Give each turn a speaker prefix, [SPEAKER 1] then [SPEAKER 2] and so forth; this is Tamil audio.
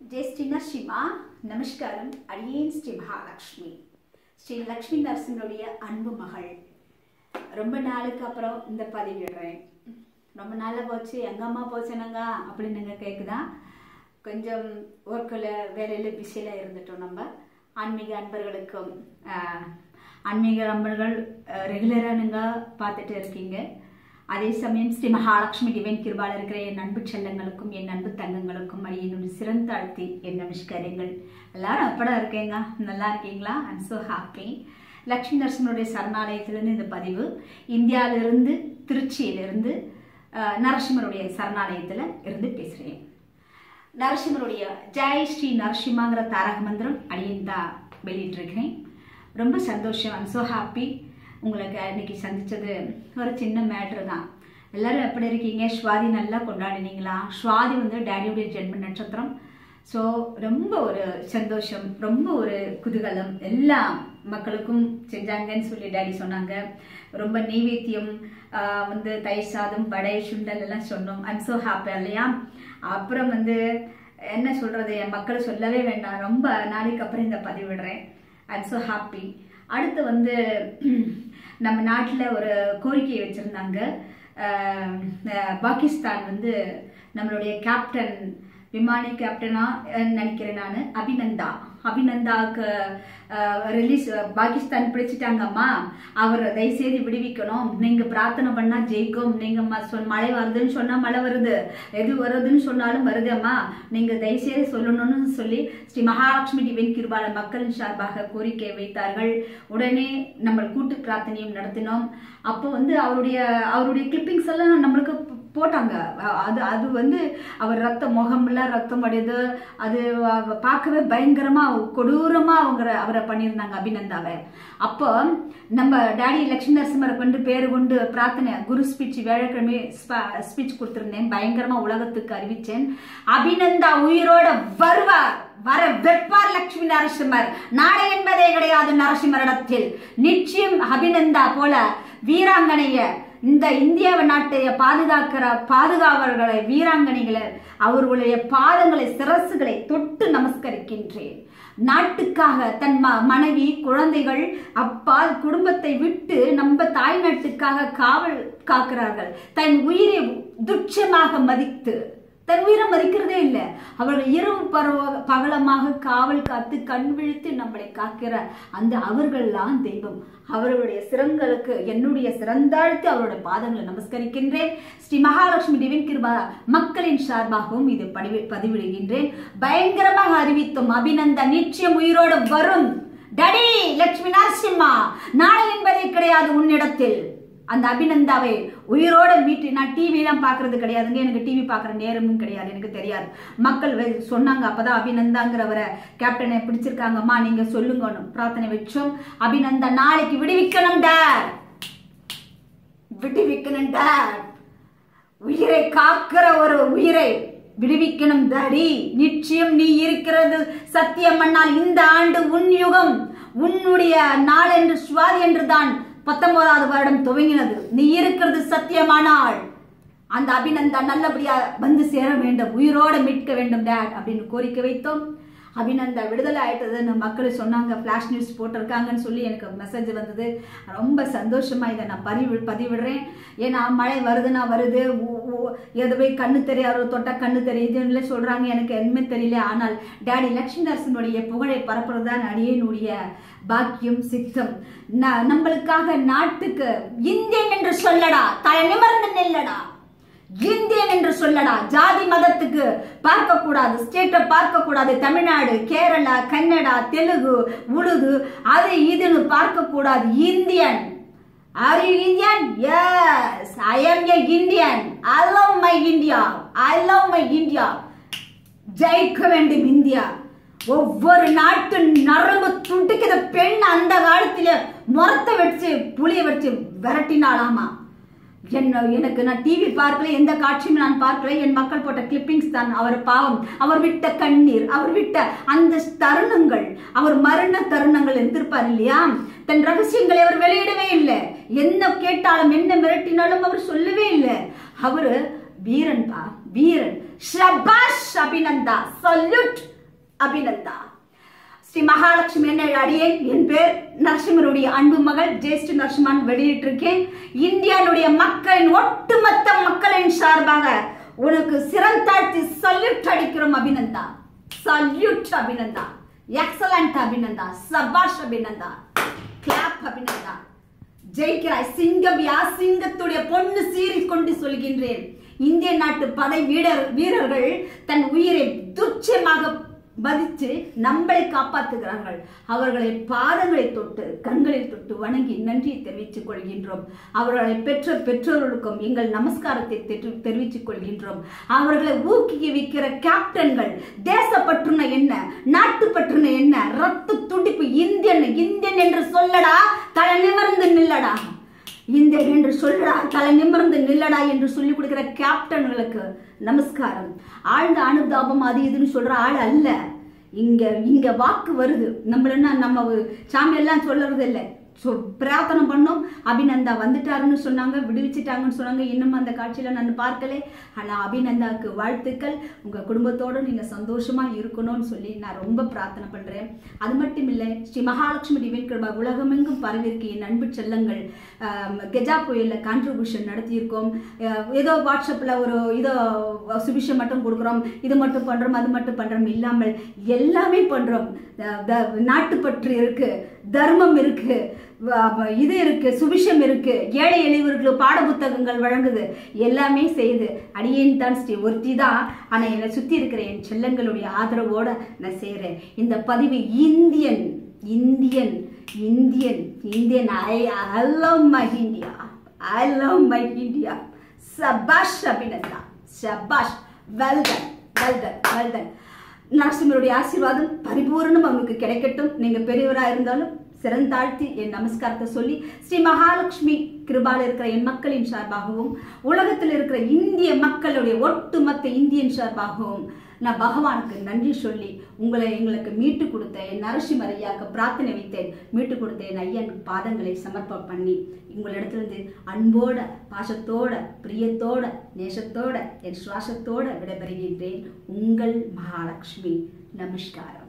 [SPEAKER 1] ஜெய் ஸ்ரீ நரசிம்மா நமஸ்காரம். அடியேன் ஸ்ரீ மகாலட்சுமி. ஸ்ரீ லக்ஷ்மி நரசிம்மனுடைய அன்பு மகள். ரொம்ப நாளுக்கு அப்புறம் இந்த பதிவிடுறேன் ரொம்ப நாளாக போச்சு. எங்கள் அம்மா போச்சுனங்க? அப்படின்னு நீங்கள் கேட்குதா கொஞ்சம் ஒர்க்கில் வேலையில் பிஸியில் இருந்துட்டோம் நம்ம. ஆன்மீக அன்பர்களுக்கும் ஆன்மீக அன்பர்கள் ரெகுலராக நீங்கள் பார்த்துட்டு இருக்கீங்க. அதே சமயம் ஸ்ரீ மகாலட்சுமி டிவைன் கிருபால் இருக்கிற என் அன்பு செல்லங்களுக்கும் என் அன்பு தங்கங்களுக்கும் என்னுடைய சிறந்தாழ்த்தி என் நமஸ்காரங்கள் எல்லாரும் அப்படம் இருக்கேங்க? நல்லா இருக்கீங்களா? ஐம் ஸோ ஹாப்பி லக்ஷ்மி நரசிம்மனுடைய சரணாலயத்திலிருந்து இந்த பதிவு இந்தியாவிலிருந்து திருச்சியிலிருந்து நரசிம்மருடைய சரணாலயத்தில் இருந்து பேசுகிறேன் நரசிம்மருடைய ஜெய் ஸ்ரீ நரசிம்மாங்கிற தாரக மந்திரம் அடியேன் தான் வெளியிட்டிருக்கிறேன். ரொம்ப சந்தோஷம். ஐம் ஸோ ஹாப்பி உங்களுக்கு இன்னைக்கு சந்திச்சது ஒரு சின்ன மேட்ரு தான். எல்லாரும் எப்படி இருக்கீங்க? ஸ்வாதி நல்லா கொண்டாடினீங்களா? ஸ்வாதி வந்து டேடியுடைய ஜென்ம நட்சத்திரம். ஸோ ரொம்ப ஒரு சந்தோஷம் ரொம்ப ஒரு குதூகலம். எல்லா மக்களுக்கும் செஞ்சாங்கன்னு சொல்லி டேடி சொன்னாங்க. ரொம்ப நெய்வேத்தியம் வந்து தயிர் சாதம் வடை சுண்டல் எல்லாம் சொன்னோம். ஐம் ஸோ ஹாப்பி இல்லையா? அப்புறம் வந்து என்ன சொல்றது? என் மக்கள் சொல்லவே வேண்டாம். ரொம்ப நாளைக்கு அப்புறம் இந்த பதிவிடுறேன் ஐம் ஸோ ஹாப்பி அடுத்து வந்து நம்ம நாட்டில் ஒரு கோரிக்கை வச்சுருந்தாங்க. பாகிஸ்தான் வந்து நம்மளுடைய கேப்டன் விமானி கேப்டனாக நினைக்கிறேன் நான் அபிநந்தா. அபிநந்தாவுக்கு ரிலீஸ் பாகிஸ்தான் பிடிச்சிட்டாங்கம்மா. அவர் தயவுசெய்து விடுவிக்கணும். நீங்க பிரார்த்தனை பண்ணா ஜெயிக்கும். நீங்க சொல் மழை வருதுன்னு சொன்னா மழை வருது. எது வருதுன்னு சொன்னாலும் வருதேம்மா நீங்கள் நீங்க தயவுசெய்து சொல்லணும்னு சொல்லி ஸ்ரீ மகாலட்சுமி டிவைன் கிருபால மக்களின் சார்பாக கோரிக்கை வைத்தார்கள். உடனே நம்ம கூட்டு பிரார்த்தனையும் நடத்தினோம். அப்போ வந்து அவருடைய அவருடைய கிளிப்பிங்ஸ் எல்லாம் நம்மளுக்கு போட்டாங்க. அது அது வந்து அவர் ரத்த முகம்லாம் ரத்தம் அடையுது அது பார்க்கவே பயங்கரமா கொடூரமா அவங்க அவரை பண்ணியிருந்தாங்க அபிநந்தாவை. அப்போ நம்ம டாடி லட்சுமி நரசிம்மரை கொண்டு பேர் கொண்டு பிரார்த்தனை குரு ஸ்பீச் வேழக்கிழமை ஸ்பீச் கொடுத்துருந்தேன். பயங்கரமா உலகத்துக்கு அறிவிச்சேன் அபிநந்தா உயிரோட வருவார். வர வெப்பார் லட்சுமி நரசிம்மர். நாளை என்பதே கிடையாது நரசிம்மரிடத்தில். நிச்சயம் அபிநந்தா போல வீராங்கனைய இந்த இந்திய நாட்டை பாதுகாக்கிற பாதுகாவலர்களை வீராங்கனைகளை அவர்களுடைய பாதங்களை சிரசுகளை தொட்டு நமஸ்கரிக்கின்றேன். நாட்டுக்காக தன் ம- மனைவி குழந்தைகள் அப்பா குடும்பத்தை விட்டு நம்ம தாய் நாட்டுக்காக காவல் காக்கிறார்கள். தன் உயிரை துட்சமாக மதித்து தன் உயிரை மதிக்கிறதே இல்லை. அவர்கள் இரவு பருவ பகலமாக காவல் காத்து கண் விழித்து நம்மளை காக்கிற அந்த அவர்கள்லாம் தெய்வம். அவர்களுடைய சிரங்களுக்கு என்னுடைய சிறந்தாழ்த்து அவருடைய பாதங்களை நமஸ்கரிக்கின்றேன். ஸ்ரீ மகாலட்சுமி டிவின் கிருபா மக்களின் சார்பாகவும் இது பதிவி பதிவிடுகின்றேன். பயங்கரமாக அறிவித்தோம் அபிநந்தன் நிச்சயம் உயிரோடு வரும். டடி லட்சுமி நரசிம்மா நாளை என்பதே கிடையாது உன்னிடத்தில். அந்த அபிநந்தாவை உயிரோட மீட்டு நான் டிவிலாம் பார்க்கறது கிடையாதுங்க. எனக்கு டிவி பார்க்குற நேரமும் கிடையாது. எனக்கு தெரியாது. மக்கள் சொன்னாங்க அப்போதான் அபிநந்தாங்கிறவரை கேப்டனை பிடிச்சிருக்காங்கம்மா நீங்க சொல்லுங்க பிரார்த்தனை வச்சோம். அபிநந்தா நாளைக்கு விடுவிக்கணும் டாட். விடுவிக்கணும் டாட். உயிரை காக்கிற ஒரு உயிரை விடுவிக்கணும் தடி நிச்சயம் நீ இருக்கிறது சத்தியம் அண்ணால் இந்த ஆண்டு உன் யுகம் உன்னுடைய நாள் என்று சுவாதி என்று தான் பத்தொன்பதாவது வருடம் துவங்கினது. நீ இருக்கிறது சத்தியமானால். அந்த அபிநந்தா நல்லபடியா வந்து சேர வேண்டும். உயிரோட மீட்க வேண்டும் டேட் அப்படின்னு கோரிக்கை வைத்தோம். அபிநந்தா விடுதலை ஆயிட்டதுன்னு மக்கள் சொன்னாங்க ஃப்ளாஷ் நியூஸ் போட்டிருக்காங்கன்னு சொல்லி எனக்கு மெசேஜ் வந்தது. ரொம்ப சந்தோஷமா இதை நான் பதிவு பதிவிடுறேன். ஏன்னா மழை வருதுன்னா வருது. எது போய் எதுவே கண்ணு தெரியாது தொட்டா கண்ணு தெரியுதுன்னு சொல்றாங்க. எனக்கு எதுவுமே தெரியல. ஆனால் டேடி லட்சுமி நரசனுடைய புகழை பரப்புறதுதான் அடியனுடைய பாக்கியம் சித்தம். நம்மளுக்காக நாட்டுக்கு இந்தியன் என்று சொல்லடா. தலை நிமிர்ந்து நில்லடா. இந்தியன் என்று சொல்லடா. ஜாதி மதத்துக்கு பார்க்க கூடாது ஸ்டேட்டை பார்க்க கூடாது தமிழ்நாடு கேரளா கன்னடா தெலுங்கு உழுது அது இதுன்னு பார்க்க கூடாது Indian. Are you Indian yes I am a Indian I love my India I love my India ஜெயிக்க வேண்டும் இந்தியா. ஒவ்வொரு நாட்டு நரம்பு துண்டுக்கிற பெண் அந்த காலத்திலே முரத்தை வச்சு புளிய வச்சு விரட்டினாலாமா என்ன எனக்கு நான் டிவி பார்க்கல எந்த காட்சியும் நான் பார்க்கல. என் மக்கள் போட்ட கிளிப்பிங்ஸ் தான் அவர் பாவம். அவர் விட்ட கண்ணீர் அவர் விட்ட அந்த தருணங்கள் அவர் மரண தருணங்கள் எந்திருப்பார் இல்லையா? தன் ரகசியங்களை அவர் வெளியிடவே இல்லை. என்ன கேட்டாலும் என்ன மிரட்டினாலும் அவர் சொல்லவே இல்லை. அவரு வீரன் பா வீரன். ஷபாஷ் அபிநந்தா சல்யூட் அபிநந்தா. ஸ்ரீ மகாலட்சுமி என்ன அடியேன். என் பேர் நரசிம்மருடைய அன்பு மகள் ஜெயஸ்ரீ நரசிம்மான் வெளியிட்டிருக்கேன். இந்தியாவுடைய மக்களின் ஒட்டுமொத்த மக்களின் சார்பாக உனக்கு சிறந்தாழ்த்தி சல்யூட் அடிக்கிறோம் அபிநந்தா. சல்யூட் அபிநந்தா. எக்ஸலண்ட் அபிநந்தா. சபாஷ் அபிநந்தா. கிளாப் அபிநந்தா. ஜெயிக்கிறாய். சிங்கம் யா சிங்கத்துடைய பொண்ணு சீறி கொண்டு சொல்கின்றேன். இந்திய நாட்டு படை வீரர் வீரர்கள் தன் உயிரை துச்சமாக மதித்து நம்மளை காப்பாற்றுகிறார்கள். அவர்களை பாதங்களை தொட்டு கண்களில் தொட்டு வணங்கி நன்றியை தெரிவித்துக் கொள்கின்றோம். அவர்களை பெற்ற பெற்றோர்களுக்கும் எங்கள் நமஸ்காரத்தை தெரிவித்துக் கொள்கின்றோம். அவர்களை ஊக்குவிக்கிற கேப்டன்கள் தேசப்பற்றுன என்ன நாட்டுப்பற்றுன என்ன ரத்த துடிப்பு இந்தியன் இந்தியன் என்று சொல்லடா தலை நிமிர்ந்து நில்லடா. இந்த என்று சொல்லடா தலை நிமிர்ந்து நில்லடா என்று சொல்லி கொடுக்கிற கேப்டன்களுக்கு நமஸ்காரம். ஆழ்ந்த அனுதாபம் அது இதுன்னு சொல்ற ஆள் அல்ல. இங்க இங்க வாக்கு வருது. நம்மளன்னா நம்ம சாமி எல்லாம் சொல்றது இல்லை சொ பிரார்த்தனை பண்ணோம். அபிநந்தா வந்துட்டாருன்னு சொன்னாங்க விடுவிச்சிட்டாங்கன்னு சொன்னாங்க. இன்னும் அந்த காட்சியில நான் பார்க்கல. ஆனா அபிநந்தாவுக்கு வாழ்த்துக்கள். உங்க குடும்பத்தோடு நீங்க சந்தோஷமா இருக்கணும்னு சொல்லி நான் ரொம்ப பிரார்த்தனை பண்றேன். அது மட்டும் இல்லை ஸ்ரீ மகாலட்சுமி டிவைன் கிருபா உலகமெங்கும் பரவிருக்கு என் அன்பு செல்லங்கள் கெஜா புயல்ல கான்ட்ரிபியூஷன் நடத்தியிருக்கோம். ஏதோ வாட்ஸ்அப்ல ஒரு இதோ சுபிஷம் மட்டும் கொடுக்குறோம். இது மட்டும் பண்றோம் அது மட்டும் பண்றோம். இல்லாமல் எல்லாமே பண்றோம். த- நாட்டுப்பற்று இருக்கு. தர்மம் இருக்கு. இது இருக்கு சுபிஷம் இருக்கு. ஏழை எளியவர்களுக்கு பாட புத்தகங்கள் வழங்குது. எல்லாமே செய்யுது. அடியேன் தான் ஸ்ரீ ஒருத்தி தான். ஆனால் என்னை சுத்தி இருக்கிற என் செல்லங்களுடைய ஆதரவோட நான் செய்கிறேன் இந்த பதிவு Indian Indian Indian Indian. I I love my India I love my India சபாஷ் அபிநந்தா. சபாஷ். வெல்டன் வெல்டன் வெல்டன் நரசிம்மருடைய ஆசீர்வாதம் பரிபூரணம் அவங்களுக்கு கிடைக்கட்டும். நீங்க பெரியவராக இருந்தாலும் சிறந்தாழ்த்தி என் நமஸ்காரத்தை சொல்லி ஸ்ரீ மகாலட்சுமி கிருபால இருக்கிற என் மக்களின் சார்பாகவும் உலகத்தில் இருக்கிற இந்திய மக்களுடைய ஒட்டுமொத்த இந்தியன் சார்பாகவும் நான் பகவானுக்கு நன்றி சொல்லி உங்களை எங்களுக்கு மீட்டு கொடுத்த என் நரசிம்மர் ஐயாவுக்கு பிரார்த்தனை வைத்தேன். மீட்டு கொடுத்த என் ஐயன் பாதங்களை சமர்ப்பம் பண்ணி உங்களிடத்திலிருந்து அன்போட பாசத்தோட பிரியத்தோட நேசத்தோட என் சுவாசத்தோட விடைபெறுகின்றேன். உங்கள் மகாலட்சுமி. நமஸ்காரம்.